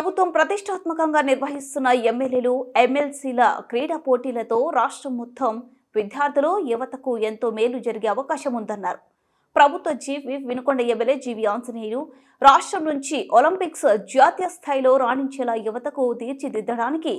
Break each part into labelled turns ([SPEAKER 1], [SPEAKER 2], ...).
[SPEAKER 1] ప్రభుత్వం ప్రతిష్టాత్మకంగా నిర్వహిస్తున్న ఎమ్మెల్యేలు ఎమ్మెల్సీల క్రీడా పోటీలతో రాష్ట్రం మొత్తం విద్యార్థులు యువతకు ఎంతో మేలు జరిగే అవకాశం ఉందన్నారు. ప్రభుత్వ GV Vinukonda MLA GV Anjaneyulu రాష్ట్రం నుంచి ఒలింపిక్స్ జాతీయ స్థాయిలో రాణించేలా యువతకు తీర్చిదిద్దడానికి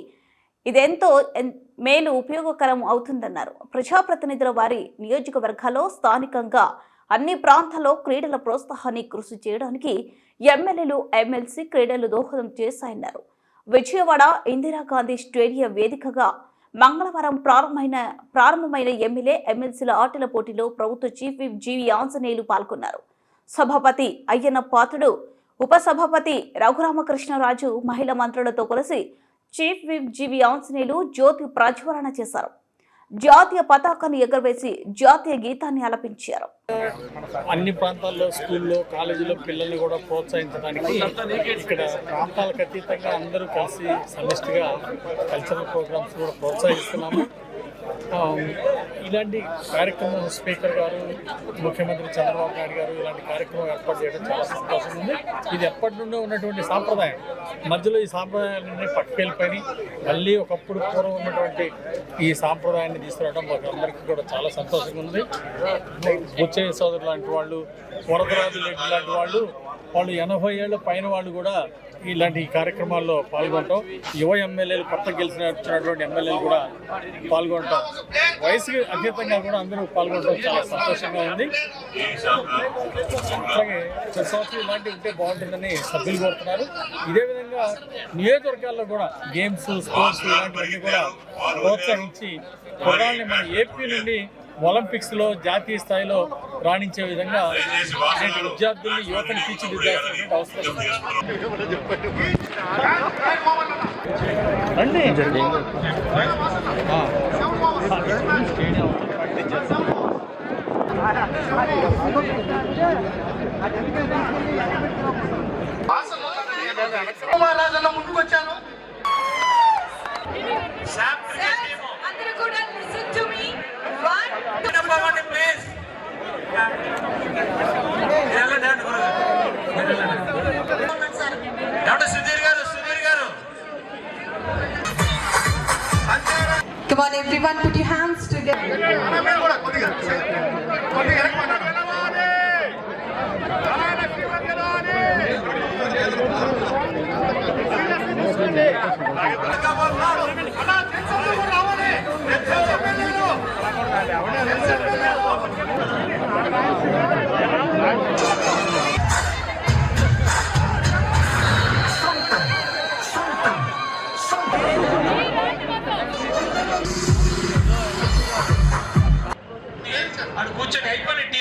[SPEAKER 1] ఇదెంతో ఎన్- మేలు ఉపయోగకరం అవుతుందన్నారు. ప్రజాప్రతినిధుల వారి నియోజకవర్గాల్లో స్థానికంగా అన్ని ప్రాంతాల్లో క్రీడల ప్రోత్సాహాన్ని కృషి చేయడానికి ఎమ్మెల్యేలు ఎమ్మెల్సీ క్రీడలు దోహదం చేశాయన్నారు. విజయవాడ ఇందిరాగాంధీ స్టేడియం వేదికగా మంగళవారం ప్రారంభమైన ప్రారంభమైన ఎమ్మెల్యే ఎమ్మెల్సీల ఆటల పోటీలో ప్రభుత్వ చీఫ్ విప్ జీవి ఆంజనేయులు పాల్గొన్నారు. సభాపతి అయ్యన్న పాత్రుడు ఉపసభాపతి రఘురామకృష్ణరాజు మహిళా మంత్రులతో కలిసి చీఫ్ విప్ జీవి ఆంజనేయులు జ్యోతి ప్రజ్వలన చేశారు. జాతీయ పతాకాన్ని ఎగరవేసి జాతీయ గీతాన్ని ఆలపించారు
[SPEAKER 2] అన్ని ప్రాంతాల్లో స్కూల్లో కాలేజీలో పిల్లల్ని కూడా ప్రోత్సహించడానికి ఇక్కడ ప్రాంతాలకు అతీతంగా అందరూ కలిసి సమిష్టిగా కల్చరల్ ప్రోగ్రామ్స్ కూడా ప్రోత్సహిస్తున్నాము. ఇలాంటి కార్యక్రమం స్పీకర్ గారు ముఖ్యమంత్రి చంద్రబాబు నాయుడు గారు ఇలాంటి కార్యక్రమం ఏర్పాటు చేయడం చాలా సంతోషం ఉంది. ఇది ఎప్పటి నుండో ఉన్నటువంటి సాంప్రదాయం. మధ్యలో ఈ సాంప్రదాయాన్ని పట్టుకెళ్ళిపోయి మళ్ళీ ఒకప్పుడు పూర్వం ఉన్నటువంటి ఈ సాంప్రదాయాన్ని తీసుకురావడం మాకు అందరికీ కూడా చాలా సంతోషంగా ఉంది. బుచ్చయ్య సోదరు లాంటి వాళ్ళు వరదరాజు రెడ్డి లాంటి వాళ్ళు వాళ్ళు ఎనభై ఏళ్ళ పైన వాళ్ళు కూడా ఇలాంటి కార్యక్రమాల్లో పాల్గొనటం యువ ఎమ్మెల్యేలు కొత్త గెలిచిన వచ్చినటువంటి ఎమ్మెల్యేలు కూడా పాల్గొనటం వయసుకి అతీతంగా కూడా అందరూ పాల్గొనడం చాలా సంతోషంగా ఉంది. అలాగే ప్రతి సంవత్సరం ఇలాంటివి ఉంటే బాగుంటుందని సభ్యులు కోరుతున్నారు. ఇదే విధంగా నియోజకవర్గాల్లో కూడా గేమ్స్ స్పోర్ట్స్ ఇలాంటివన్నీ కూడా ప్రోత్సహించి కుర్రాళ్ళని మన ఏపీ నుండి ఒలింపిక్స్లో జాతీయ స్థాయిలో రాణించే విధంగా విద్యార్థుల్ని యువతని తీర్చిదిద్దాల్సినటువంటి అవసరం రండి.
[SPEAKER 3] Come on, everyone, put your hands together.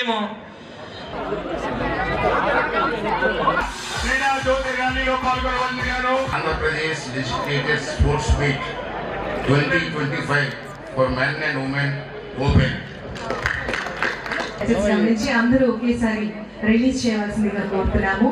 [SPEAKER 4] అయిపోయిన టీము క్రీడా జ్యోతి ర్యాలీలో పాల్గొనవలసినారు
[SPEAKER 5] Andhra Pradesh designated sports meet twenty twenty five for men and women open
[SPEAKER 6] నుంచి అందరూ ఒకేసారి రిలీజ్ చేయవలసిందిగా కోరుతున్నాము